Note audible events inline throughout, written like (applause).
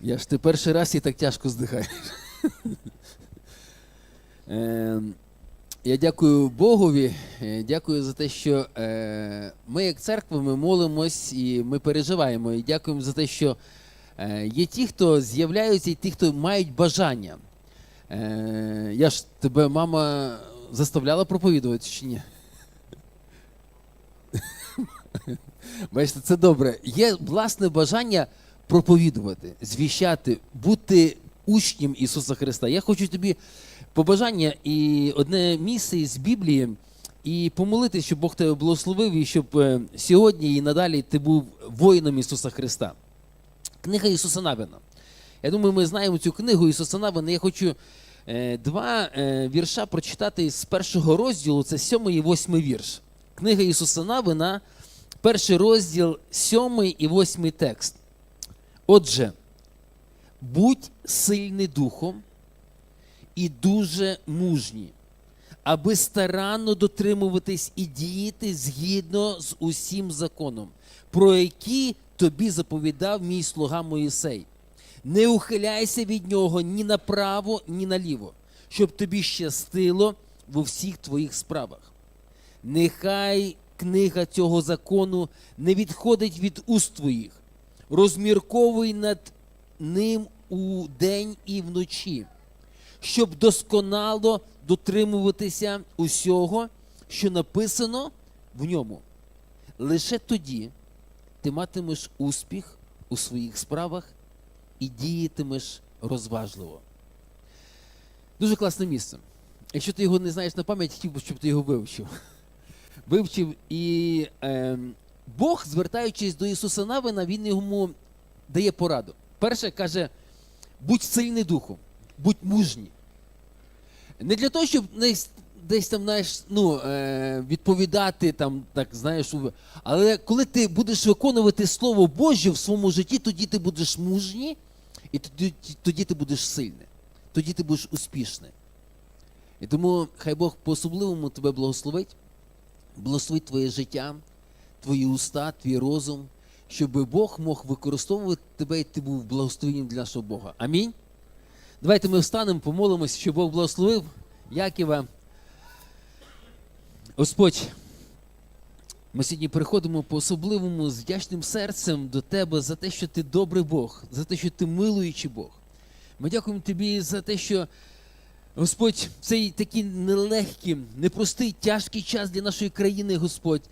Я ж ти перший раз і так тяжко здихаєш. Е, Я дякую Богові, е, дякую за те, що е, ми, як церква, ми молимось і ми переживаємо. І дякуємо за те, що е, є ті, хто з'являються, і ті, хто мають бажання. Я ж тебе, мама, заставляла проповідувати чи ні? Бачите, це добре. Є власне бажання проповідувати, звіщати, бути учнем Ісуса Христа. Я хочу тобі побажання і одне місце із Біблії, і помолитись, щоб Бог тебе благословив, і щоб е, сьогодні і надалі ти був воїном Ісуса Христа. Книга Ісуса Навина. Я думаю, ми знаємо цю книгу Ісуса Навина. Я хочу е, два е, вірша прочитати з першого розділу, це сьомий і восьмий вірш. Книга Ісуса Навина, перший розділ, сьомий і восьмий текст. Отже, будь сильний духом і дуже мужні, аби старанно дотримуватись і діяти згідно з усім законом, про які тобі заповідав мій слуга Моїсей. Не ухиляйся від нього ні направо, ні наліво, щоб тобі щастило в усіх твоїх справах. Нехай книга цього закону не відходить від уст твоїх, розмірковуй над ним у день і вночі, щоб досконало дотримуватися усього, що написано в ньому. Лише тоді ти матимеш успіх у своїх справах і діятимеш розважливо. Дуже класне місце. Якщо ти його не знаєш на пам'ять, хотів би, щоб ти його вивчив. Вивчив і е, Бог, звертаючись до Ісуса Навина, Він йому дає пораду. Перше каже: будь сильний духом, будь мужній. Не для того, щоб десь, там знаєш, ну, е, відповідати, там, так, знаєш, але коли ти будеш виконувати Слово Боже в своєму житті, тоді ти будеш мужній, і тоді, тоді ти будеш сильний, тоді ти будеш успішний. І тому хай Бог по-особливому тебе благословить, благословить твоє життя, твої уста, твій розум, щоб Бог мог використовувати тебе і ти був благословенням для нашого Бога. Амінь. Давайте ми встанемо, помолимось, щоб Бог благословив Яківа. Господь, ми сьогодні приходимо по особливому з вдячним серцем до Тебе за те, що ти добрий Бог, за те, що ти милуючий Бог. Ми дякуємо Тобі за те, що Господь, цей такий нелегкий, непростий, тяжкий час для нашої країни, Господь.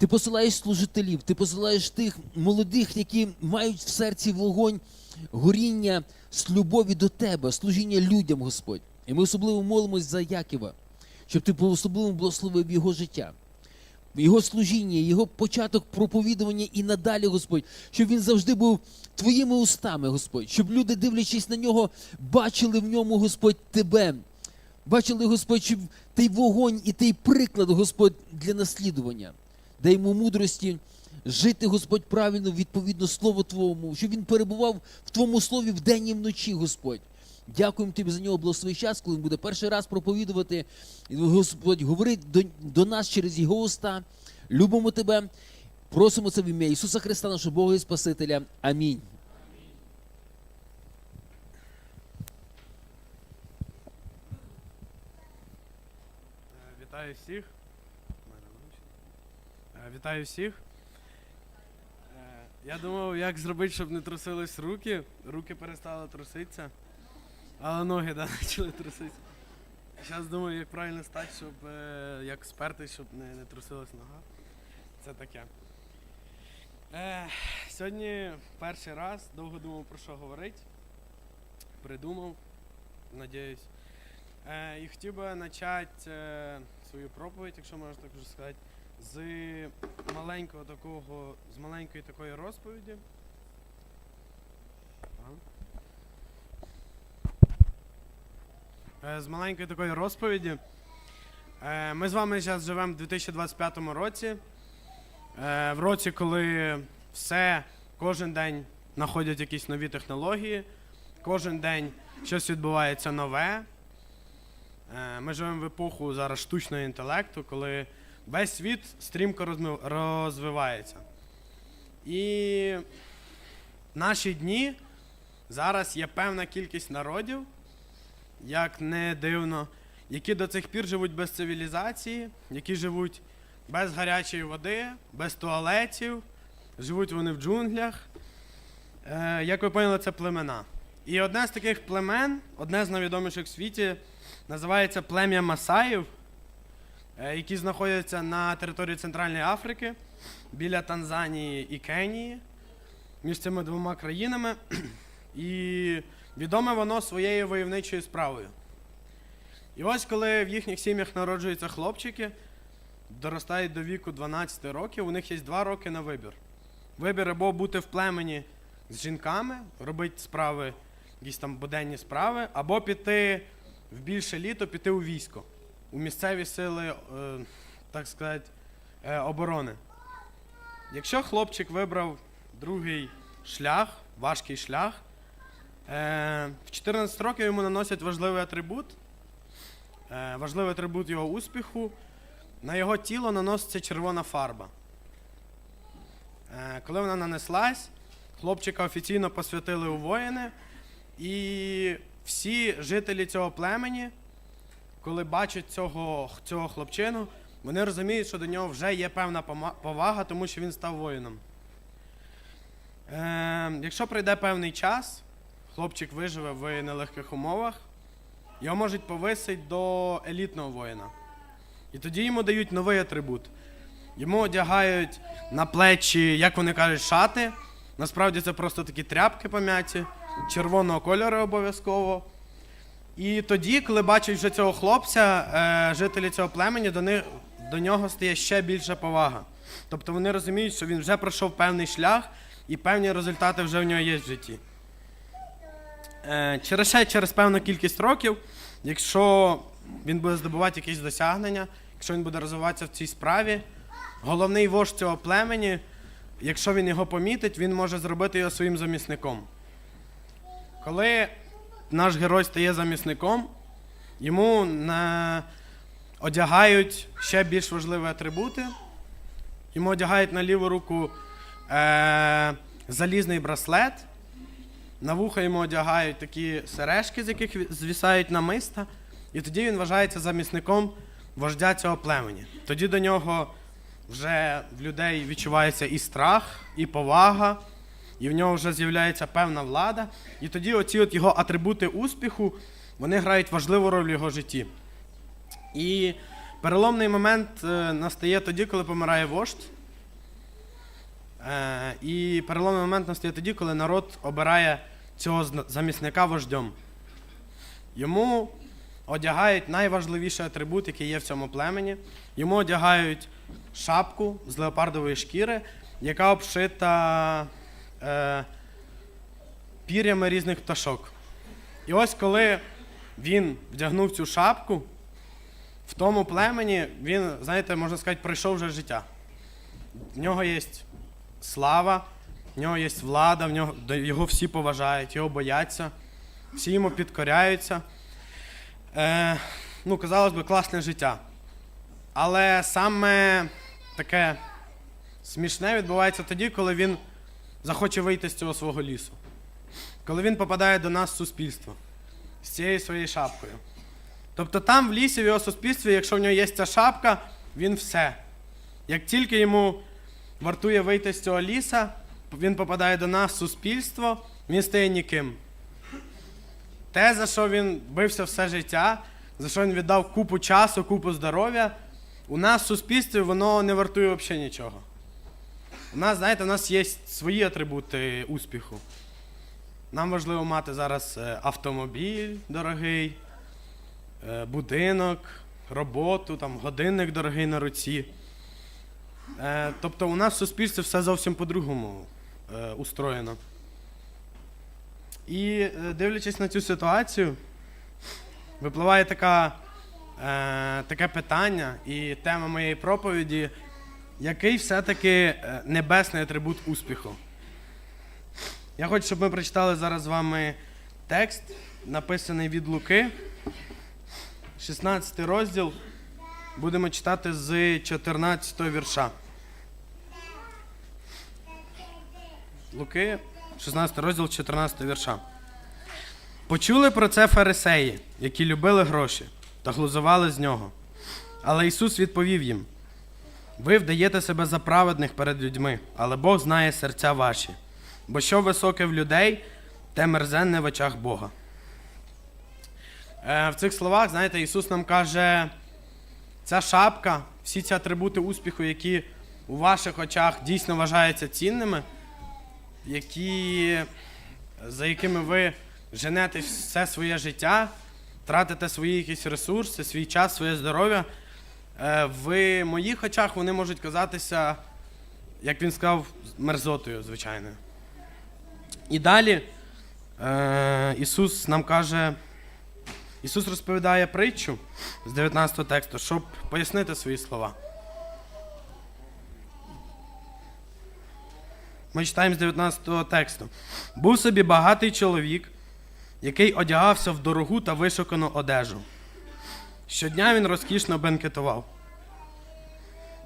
Ти посилаєш служителів, ти посилаєш тих молодих, які мають в серці вогонь, горіння з любові до тебе, служіння людям, Господь. І ми особливо молимось за Яківа, щоб ти по особливому благословив його життя, його служіння, його початок проповідування і надалі, Господь, щоб він завжди був твоїми устами, Господь, щоб люди, дивлячись на нього, бачили в ньому, Господь, тебе. Бачили, Господь, щоб той вогонь і той приклад, Господь, для наслідування. Дай йому мудрості жити, Господь, правильно, відповідно Слову Твоєму, щоб він перебував в Твоєму слові вдень і вночі, Господь. Дякуємо тобі за нього благословий час, коли він буде перший раз проповідувати. Господь, говорить до, до нас через його уста. Любимо тебе. Просимо це в ім'я Ісуса Христа, нашого Бога і Спасителя. Амінь. Е, Вітаю всіх. Вітаю всіх. Е, Я думав, як зробити, щоб не трусились руки. Руки перестали труситися. Але ноги да, (laughs) почали труситися. Зараз думаю, як правильно стати, щоб е, як спертись, щоб не, не трусилась нога. Це таке. Е, сьогодні перший раз довго думав про що говорити. Придумав, надіюсь. Е, і хотів би почати е, свою проповідь, якщо можна так вже сказати, з маленького такого, з маленької такої розповіді. Е, з маленької такої розповіді. Е, ми з вами зараз живемо в 2025 році. Е, в році, коли все, кожен день знаходять якісь нові технології, кожен день щось відбувається нове. Ми живемо в епоху зараз штучного інтелекту, коли весь світ стрімко розвивається. І в наші дні зараз є певна кількість народів, як не дивно, які до цих пір живуть без цивілізації, які живуть без гарячої води, без туалетів, живуть вони в джунглях. Е, як ви поняли, це племена. І одне з таких племен, одне з найвідоміших в світі, називається плем'я Масаїв, які знаходяться на території Центральної Африки, біля Танзанії і Кенії, між цими двома країнами. І відоме воно своєю войовничою справою. І ось коли в їхніх сім'ях народжуються хлопчики, доростають до віку 12 років, у них є 2 роки на вибір. Вибір або бути в племені з жінками, робити справи, якісь там буденні справи, або піти в більше літо, піти у військо, у місцеві сили, е, так сказати, е, оборони. Якщо хлопчик вибрав другий шлях, важкий шлях, е, в 14 років йому наносять важливий атрибут, важливий атрибут його успіху. На його тіло наноситься червона фарба. Коли вона нанеслась, хлопчика офіційно посвятили у воїни, і всі жителі цього племені, коли бачать цього, цього хлопчину, вони розуміють, що до нього вже є певна повага, тому що він став воїном. Е, якщо пройде певний час, хлопчик виживе в нелегких умовах, його можуть повисити до елітного воїна. І тоді йому дають новий атрибут. Йому одягають на плечі, як вони кажуть, шати. Насправді це просто такі тряпки пом'яті, червоного кольору обов'язково. І тоді, коли бачать вже цього хлопця, е, жителі цього племені, до, них, до нього стає ще більша повага. Тобто вони розуміють, що він вже пройшов певний шлях і певні результати вже в нього є в житті. Е, через ще через певну кількість років, якщо він буде здобувати якісь досягнення, якщо він буде розвиватися в цій справі, головний вождь цього племені, якщо він його помітить, він може зробити його своїм замісником. Коли наш герой стає замісником, йому на... одягають ще більш важливі атрибути. Йому одягають на ліву руку е... залізний браслет. На вуха йому одягають такі сережки, з яких звісають намиста, і тоді він вважається замісником вождя цього племені. Тоді до нього вже в людей відчувається і страх, і повага, і в нього вже з'являється певна влада. І тоді оці от його атрибути успіху вони грають важливу роль в його житті. І переломний момент е, настає тоді, коли помирає вождь. Е, і переломний момент настає тоді, коли народ обирає цього замісника вождем. Йому одягають найважливіший атрибут, який є в цьому племені. Йому одягають шапку з леопардової шкіри, яка обшита е, пір'ями різних пташок. І ось коли він вдягнув цю шапку, в тому племені він, знаєте, можна сказати, пройшов вже життя. В нього є слава, в нього є влада, в нього, його всі поважають, його бояться, всі йому підкоряються. Е, ну, казалось би, класне життя. Але саме таке смішне відбувається тоді, коли він захоче вийти з цього свого лісу. Коли він попадає до нас в суспільство з цією своєю шапкою. Тобто там в лісі, в його суспільстві, якщо в нього є ця шапка, він все. Як тільки йому вартує вийти з цього ліса, він попадає до нас в суспільство, він стає ніким. Те, за що він бився все життя, за що він віддав купу часу, купу здоров'я, у нас в суспільстві воно не вартує взагалі нічого. У нас, знаєте, у нас є свої атрибути успіху. Нам важливо мати зараз е, автомобіль дорогий, е, будинок, роботу, там, годинник дорогий на руці. Е, Тобто у нас в суспільстві все зовсім по-другому устроєно. І дивлячись на цю ситуацію, випливає така, таке питання і тема моєї проповіді, який все-таки е, небесний атрибут успіху. Я хочу, щоб ми прочитали зараз з вами текст, написаний від Луки, 16 розділ. Будемо читати з 14 вірша. Луки, 16 розділ, 14 вірша. Почули про це фарисеї, які любили гроші та глузували з нього. Але Ісус відповів їм: ви вдаєте себе за праведних перед людьми, але Бог знає серця ваші. Бо що високе в людей, те мерзенне в очах Бога. Е, в цих словах, знаєте, Ісус нам каже, ця шапка, всі ці атрибути успіху, які у ваших очах дійсно вважаються цінними, які, за якими ви женете все своє життя, тратите свої якісь ресурси, свій час, своє здоров'я. Е, В моїх очах вони можуть казатися, як він сказав, мерзотою, звичайною. І далі е, Ісус нам каже, Ісус розповідає притчу з 19 тексту, щоб пояснити свої слова. Ми читаємо з 19 тексту. Був собі багатий чоловік, який одягався в дорогу та вишукану одежу. Щодня він розкішно бенкетував.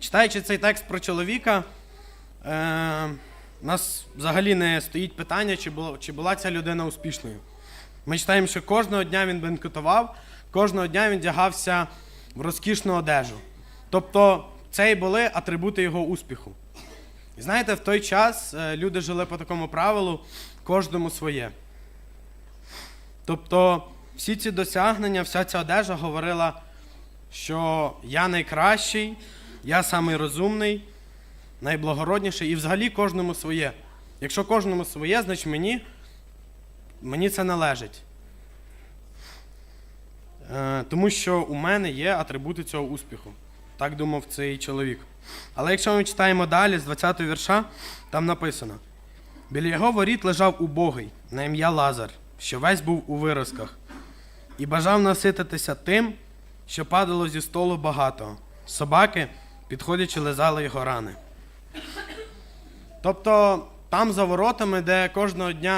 Читаючи цей текст про чоловіка, е, нас взагалі не стоїть питання, чи, було, чи була ця людина успішною. Ми читаємо, що кожного дня він бенкетував, кожного дня він вдягався в розкішну одежу. Тобто це і були атрибути його успіху. І знаєте, в той час е, люди жили по такому правилу кожному своє. Тобто всі ці досягнення, вся ця одежа говорила, що я найкращий, я самий розумний, найблагородніший, і взагалі кожному своє. Якщо кожному своє, значить мені, мені це належить. Е, тому що у мене є атрибути цього успіху. Так думав цей чоловік. Але якщо ми читаємо далі, з 20 вірша, там написано: біля його воріт лежав убогий на ім'я Лазар, що весь був у виразках, і бажав насититися тим, що падало зі столу багато. Собаки, підходячи, лизали його рани. Тобто, там за воротами, де кожного дня